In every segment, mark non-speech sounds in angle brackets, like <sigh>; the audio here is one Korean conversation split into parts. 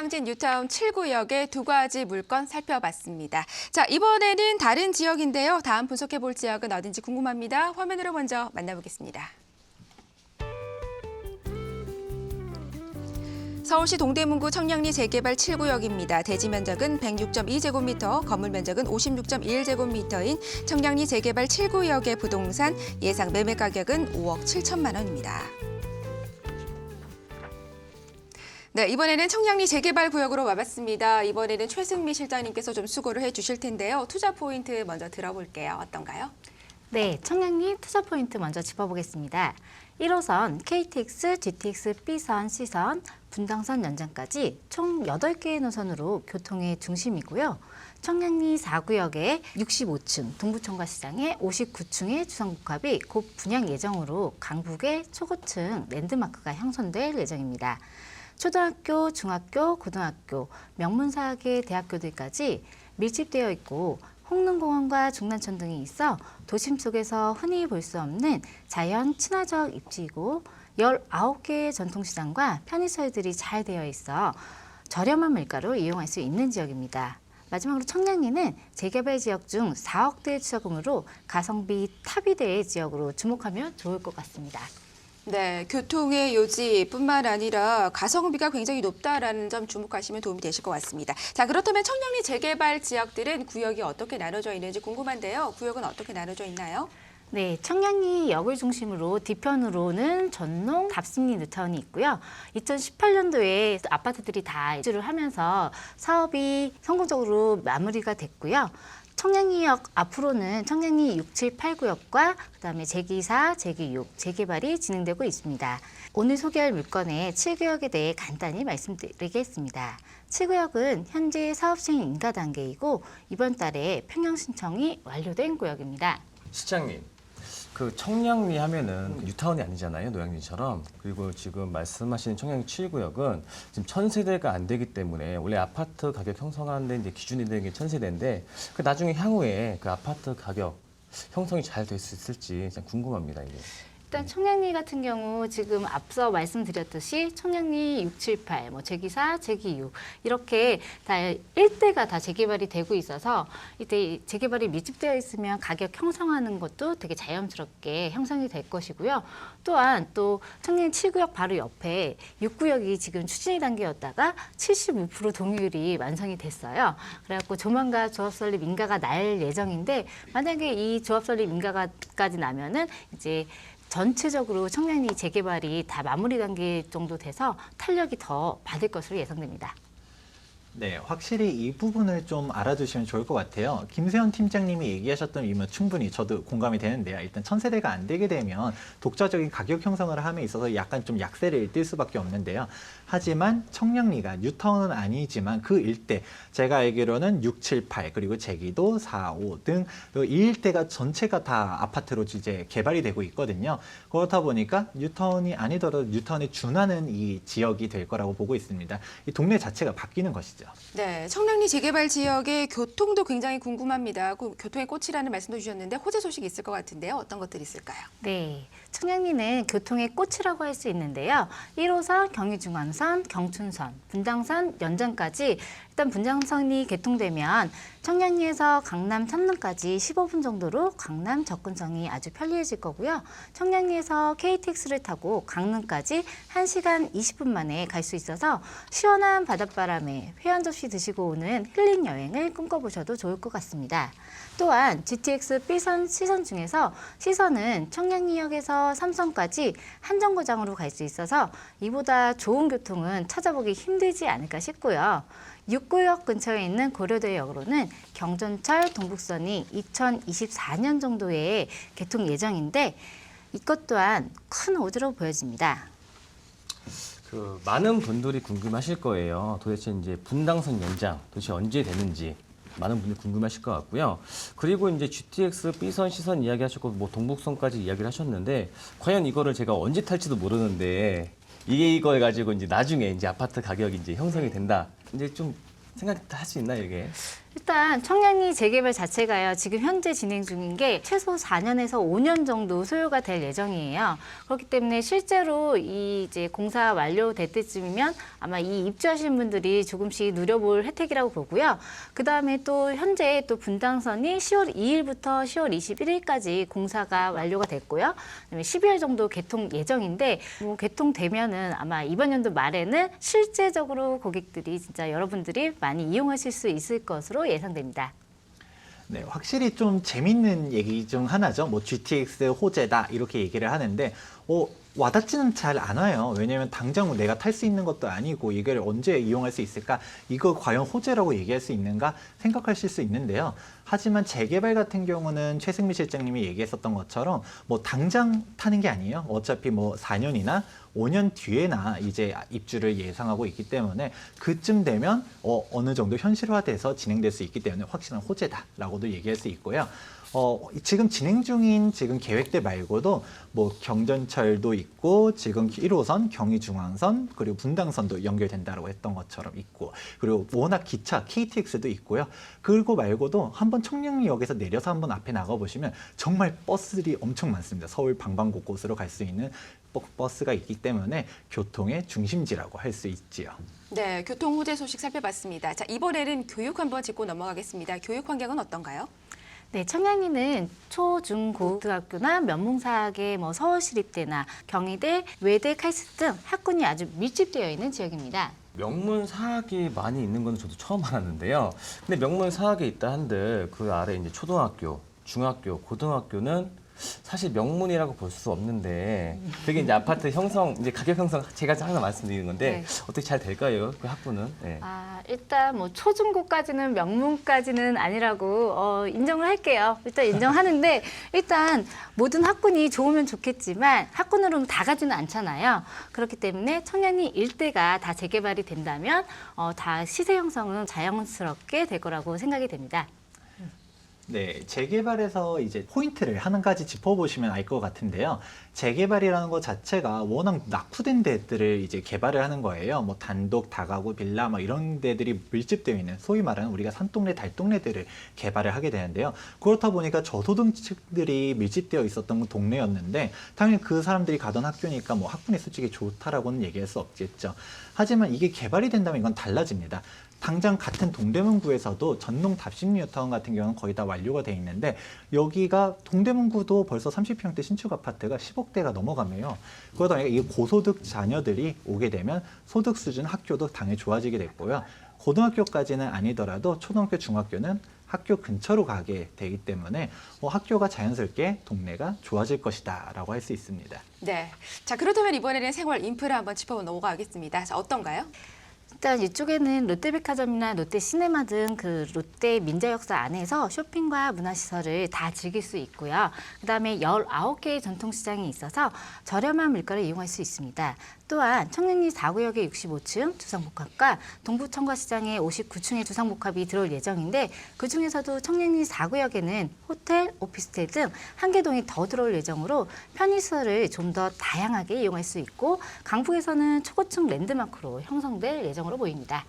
노량진 뉴타운 7구역의 두 가지 물건 살펴봤습니다. 자, 이번에는 다른 지역인데요. 다음 분석해 볼 지역은 어딘지 궁금합니다. 화면으로 먼저 만나보겠습니다. 서울시 동대문구 청량리 재개발 7구역입니다. 대지 면적은 106.2제곱미터, 건물 면적은 56.1제곱미터인 청량리 재개발 7구역의 부동산 예상 매매 가격은 5억 7천만 원입니다. 네, 이번에는 청량리 재개발 구역으로 와봤습니다. 이번에는 최승미 실장님께서 좀 수고를 해주실 텐데요. 투자 포인트 먼저 들어볼게요. 어떤가요? 네, 청량리 투자 포인트 먼저 짚어보겠습니다. 1호선 KTX, GTX, B선, C선, 분당선 연장까지 총 8개의 노선으로 교통의 중심이고요. 청량리 4구역의 65층 동부청과시장의 59층의 주상복합이 곧 분양 예정으로 강북의 초고층 랜드마크가 형성될 예정입니다. 초등학교, 중학교, 고등학교, 명문사학의 대학교들까지 밀집되어 있고 홍릉공원과 중난천 등이 있어 도심 속에서 흔히 볼 수 없는 자연 친화적 입지이고 19개의 전통시장과 편의시설들이 잘 되어 있어 저렴한 물가로 이용할 수 있는 지역입니다. 마지막으로 청량리는 재개발 지역 중 4억대 추자금으로 가성비 탑이 될 지역으로 주목하면 좋을 것 같습니다. 네, 교통의 요지뿐만 아니라 가성비가 굉장히 높다라는 점 주목하시면 도움이 되실 것 같습니다. 자, 그렇다면 청량리 재개발 지역들은 구역이 어떻게 나눠져 있는지 궁금한데요. 구역은 어떻게 나눠져 있나요? 네, 청량리 역을 중심으로 뒤편으로는 전농, 답심리 뉴타운이 있고요. 2018년도에 아파트들이 다 입주를 하면서 사업이 성공적으로 마무리가 됐고요. 청량리역 앞으로는 청량리 6, 7, 8구역과 그다음에 재기사, 재기육, 재개발이 진행되고 있습니다. 오늘 소개할 물건의 7구역에 대해 간단히 말씀드리겠습니다. 7구역은 현재 사업 시행 인가 단계이고 이번 달에 평형 신청이 완료된 구역입니다. 시장님, 그 청량리 하면은 뉴타운이 아니잖아요, 노량진처럼. 그리고 지금 말씀하시는 청량리 7구역은 지금 천세대가 안 되기 때문에 원래 아파트 가격 형성하는데 기준이 되는 게 천세대인데 그 나중에 향후에 그 아파트 가격 형성이 잘 될 수 있을지 진짜 궁금합니다, 이게. 일단 청량리 같은 경우 지금 앞서 말씀드렸듯이 청량리 678, 뭐 재기사, 재기육 이렇게 다 일대가 다 재개발이 되고 있어서 이때 재개발이 밀집되어 있으면 가격 형성하는 것도 되게 자연스럽게 형성이 될 것이고요. 또한 또 청량리 7구역 바로 옆에 6구역이 지금 추진이 단계였다가 75% 동의율이 완성이 됐어요. 그래갖고 조만간 조합 설립 인가가 날 예정인데 만약에 이 조합 설립 인가까지 나면은 이제 전체적으로 청량리 재개발이 다 마무리 단계 정도 돼서 탄력이 더 받을 것으로 예상됩니다. 네, 확실히 이 부분을 좀 알아두시면 좋을 것 같아요. 김세현 팀장님이 얘기하셨던 이유는 충분히 저도 공감이 되는데요. 일단 천세대가 안 되게 되면 독자적인 가격 형성을 함에 있어서 약간 좀 약세를 띌 수밖에 없는데요. 하지만 청량리가 뉴타운은 아니지만 그 일대 제가 알기로는 6, 7, 8 그리고 제기도 4, 5 등 이 일대가 전체가 다 아파트로 이제 개발이 되고 있거든요. 그렇다 보니까 뉴타운이 아니더라도 뉴타운에 준하는 이 지역이 될 거라고 보고 있습니다. 이 동네 자체가 바뀌는 것이죠. 네, 청량리 재개발 지역의 교통도 굉장히 궁금합니다. 그 교통의 꽃이라는 말씀도 주셨는데 호재 소식이 있을 것 같은데요. 어떤 것들이 있을까요? 네. 청량리는 교통의 꽃이라고 할 수 있는데요. 1호선 경의중앙선, 경춘선, 분당선, 연장까지 일단 분당선이 개통되면 청량리에서 강남 천릉까지 15분 정도로 강남 접근성이 아주 편리해질 거고요. 청량리에서 KTX를 타고 강릉까지 1시간 20분 만에 갈 수 있어서 시원한 바닷바람에 회한 접시 드시고 오는 힐링 여행을 꿈꿔보셔도 좋을 것 같습니다. 또한 GTX B선, C선 중에서 C선은 청량리역에서 삼성까지 한정거장으로 갈 수 있어서 이보다 좋은 교통은 찾아보기 힘들지 않을까 싶고요. 6구역 근처에 있는 고려대역으로는 경전철 동북선이 2024년 정도에 개통 예정인데 이것 또한 큰 호재로 보여집니다. 그 많은 분들이 궁금하실 거예요. 도대체 이제 분당선 연장 도대체 언제 되는지 많은 분들이 궁금하실 것 같고요. 그리고 이제 GTX B선, C선 이야기하셨고 뭐 동북선까지 이야기를 하셨는데 과연 이거를 제가 언제 탈지도 모르는데 이게 이걸 가지고 이제 나중에 이제 아파트 가격이 이제 형성이 된다. 이제 좀 생각 할수 있나요, 이게? 일단 청량리 재개발 자체가요. 지금 현재 진행 중인 게 최소 4년에서 5년 정도 소요가 될 예정이에요. 그렇기 때문에 실제로 이 이제 공사 완료될 때쯤이면 아마 이 입주하신 분들이 조금씩 누려볼 혜택이라고 보고요. 그 다음에 또 현재 또 분당선이 10월 2일부터 10월 21일까지 공사가 완료가 됐고요. 그다음에 12월 정도 개통 예정인데 뭐 개통되면은 아마 이번 연도 말에는 실제적으로 고객들이 진짜 여러분들이 많이 이용하실 수 있을 것으로 예상됩니다. 네, 확실히 좀 재밌는 얘기 중 하나죠. 뭐 GTX 호재다 이렇게 얘기를 하는데 어, 와닿지는 잘 않아요. 왜냐하면 당장 내가 탈 수 있는 것도 아니고 이걸 언제 이용할 수 있을까? 이거 과연 호재라고 얘기할 수 있는가 생각하실 수 있는데요. 하지만 재개발 같은 경우는 최승미 실장님이 얘기했었던 것처럼 뭐 당장 타는 게 아니에요. 어차피 뭐 4년이나 5년 뒤에나 이제 입주를 예상하고 있기 때문에 그쯤 되면 어, 어느 정도 현실화돼서 진행될 수 있기 때문에 확실한 호재다라고도 얘기할 수 있고요. 어, 지금 진행 중인 지금 계획들 말고도 뭐 경전철도 있고 지금 1호선, 경의중앙선 그리고 분당선도 연결된다고 했던 것처럼 있고 그리고 워낙 기차 KTX도 있고요. 그리고 말고도 한번 청량리역에서 내려서 한번 앞에 나가 보시면 정말 버스들이 엄청 많습니다. 서울 방방 곳곳으로 갈 수 있는 버- 버스가 있기 때문에 교통의 중심지라고 할 수 있지요. 네, 교통 호재 소식 살펴봤습니다. 자, 이번에는 교육 한번 짚고 넘어가겠습니다. 교육 환경은 어떤가요? 네, 청량리는 초, 중, 고등학교나 면문사학의 뭐 서울시립대나 경희대, 외대, 칼스 등 학군이 아주 밀집되어 있는 지역입니다. 명문 사학이 많이 있는 건 저도 처음 알았는데요. 근데 명문 사학에 있다 한들 그 아래 이제 초등학교, 중학교, 고등학교는 사실 명문이라고 볼 수 없는데 되게 이제 아파트 형성 이제 가격 형성 제가 항상 말씀드리는 건데 네. 어떻게 잘 될까요? 그 학부는? 네. 아, 일단 뭐 초중고까지는 명문까지는 아니라고 어, 인정을 할게요. 일단 인정하는데 <laughs> 일단 모든 학군이 좋으면 좋겠지만 학군으로는 다 가지는 않잖아요. 그렇기 때문에 청량리 일대가 다 재개발이 된다면 어, 다 시세 형성은 자연스럽게 될 거라고 생각이 됩니다. 네, 재개발에서 이제 포인트를 한 가지 짚어보시면 알 것 같은데요. 재개발이라는 것 자체가 워낙 낙후된 데들을 이제 개발을 하는 거예요. 뭐 단독, 다가구, 빌라, 뭐 이런 데들이 밀집되어 있는 소위 말하는 우리가 산동네, 달동네들을 개발을 하게 되는데요. 그렇다 보니까 저소득층들이 밀집되어 있었던 동네였는데 당연히 그 사람들이 가던 학교니까 뭐 학군이 솔직히 좋다라고는 얘기할 수 없겠죠. 하지만 이게 개발이 된다면 이건 달라집니다. 당장 같은 동대문구에서도 전농 답심 뉴타운 같은 경우는 거의 다 완료가 돼 있는데 여기가 동대문구도 벌써 30평대 신축 아파트가 10억대가 넘어가며요. 그러다 보니까 이 고소득 자녀들이 오게 되면 소득 수준 학교도 당연히 좋아지게 됐고요. 고등학교까지는 아니더라도 초등학교, 중학교는 학교 근처로 가게 되기 때문에 어, 학교가 자연스럽게 동네가 좋아질 것이다 라고 할 수 있습니다. 네. 자, 그렇다면 이번에는 생활 인프라 한번 짚어 넘어가겠습니다. 자, 어떤가요? 일단 이쪽에는 롯데백화점이나 롯데시네마 등 그 롯데 민자역사 안에서 쇼핑과 문화시설을 다 즐길 수 있고요. 그다음에 19개의 전통시장이 있어서 저렴한 물가를 이용할 수 있습니다. 또한 청량리 4구역의 65층 주상복합과 동부청과시장의 59층의 주상복합이 들어올 예정인데 그중에서도 청량리 4구역에는 호텔, 오피스텔 등 한 개 동이 더 들어올 예정으로 편의시설을 좀 더 다양하게 이용할 수 있고 강북에서는 초고층 랜드마크로 형성될 예정 으로 보입니다.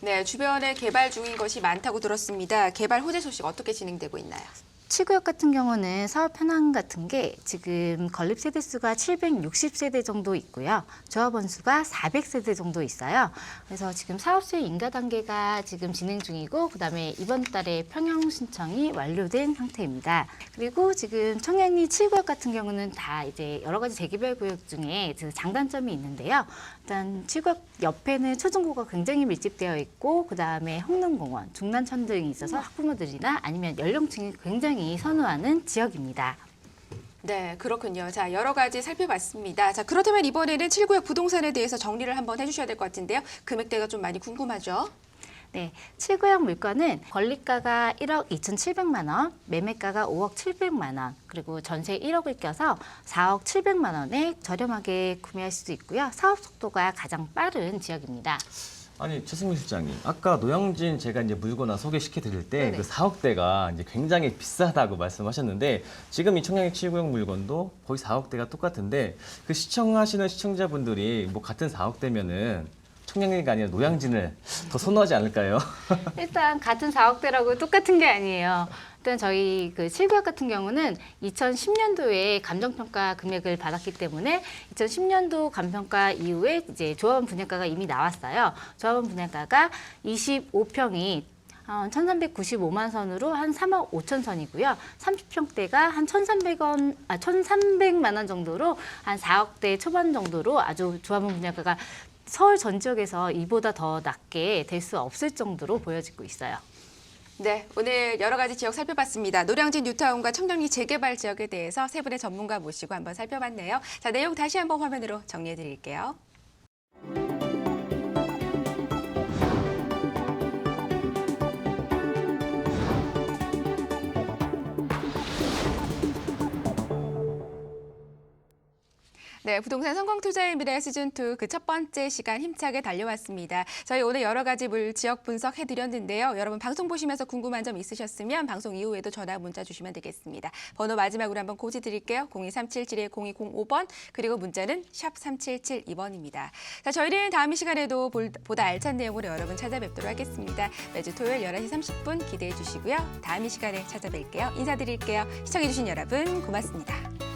네, 주변에 개발 중인 것이 많다고 들었습니다. 개발 호재 소식 어떻게 진행되고 있나요? 7구역 같은 경우는 사업 현황 같은 게 지금 건립 세대 수가 760세대 정도 있고요. 조합원 수가 400세대 정도 있어요. 그래서 지금 사업 수의 인가 단계가 지금 진행 중이고 그다음에 이번 달에 평형 신청이 완료된 상태입니다. 그리고 지금 청량리 7구역 같은 경우는 다 이제 여러 가지 재개발 구역 중에 그 장단점이 있는데요. 일단 7구역 옆에는 초중고가 굉장히 밀집되어 있고 그다음에 홍릉공원, 중난천 등이 있어서 학부모들이나 아니면 연령층이 굉장히 선호하는 지역입니다. 네, 그렇군요. 자, 여러 가지 살펴봤습니다. 자, 그렇다면 이번에는 7구역 부동산에 대해서 정리를 한번 해주셔야 될 것 같은데요. 금액대가 좀 많이 궁금하죠? 네, 7구역 물건은 권리가가 1억 2,700만 원, 매매가가 5억 700만 원, 그리고 전세 1억을 껴서 4억 700만 원에 저렴하게 구매할 수 있고요. 사업 속도가 가장 빠른 지역입니다. 아니 최승민 실장님, 아까 노영진 제가 이제 물건을 소개시켜 드릴 때 네네. 그 4억대가 이제 굉장히 비싸다고 말씀하셨는데 지금 이 청량리 7구역 물건도 거의 4억대가 똑같은데 그 시청하시는 시청자분들이 뭐 같은 4억대면은 청량리가 아니라 노량진을 더 선호하지 않을까요? 일단 같은 4억대라고 똑같은 게 아니에요. 일단 저희 그 7구역 같은 경우는 2010년도에 감정평가 금액을 받았기 때문에 2010년도 감평가 이후에 이제 조합원 분양가가 이미 나왔어요. 조합원 분양가가 25평이 1,395만 선으로 한 3억 5천 선이고요. 30평대가 한 1,300원, 아, 1,300만 원 정도로 한 4억대 초반 정도로 아주 조합원 분양가가 서울 전 지역에서 이보다 더 낮게 될 수 없을 정도로 보여지고 있어요. 네, 오늘 여러 가지 지역 살펴봤습니다. 노량진 뉴타운과 청량리 재개발 지역에 대해서 세 분의 전문가 모시고 한번 살펴봤네요. 자, 내용 다시 한번 화면으로 정리해 드릴게요. 네, 부동산 성공 투자의 미래 시즌 2 그 첫 번째 시간 힘차게 달려왔습니다. 저희 오늘 여러 가지 물 지역 분석해 드렸는데요. 여러분 방송 보시면서 궁금한 점 있으셨으면 방송 이후에도 전화 문자 주시면 되겠습니다. 번호 마지막으로 한번 고지 드릴게요. 02377-0205번 그리고 문자는 샵 3772번입니다. 자, 저희는 다음 이 시간에도 볼- 보다 알찬 내용으로 여러분 찾아뵙도록 하겠습니다. 매주 토요일 11시 30분 기대해 주시고요. 다음 이 시간에 찾아뵐게요. 인사드릴게요. 시청해 주신 여러분 고맙습니다.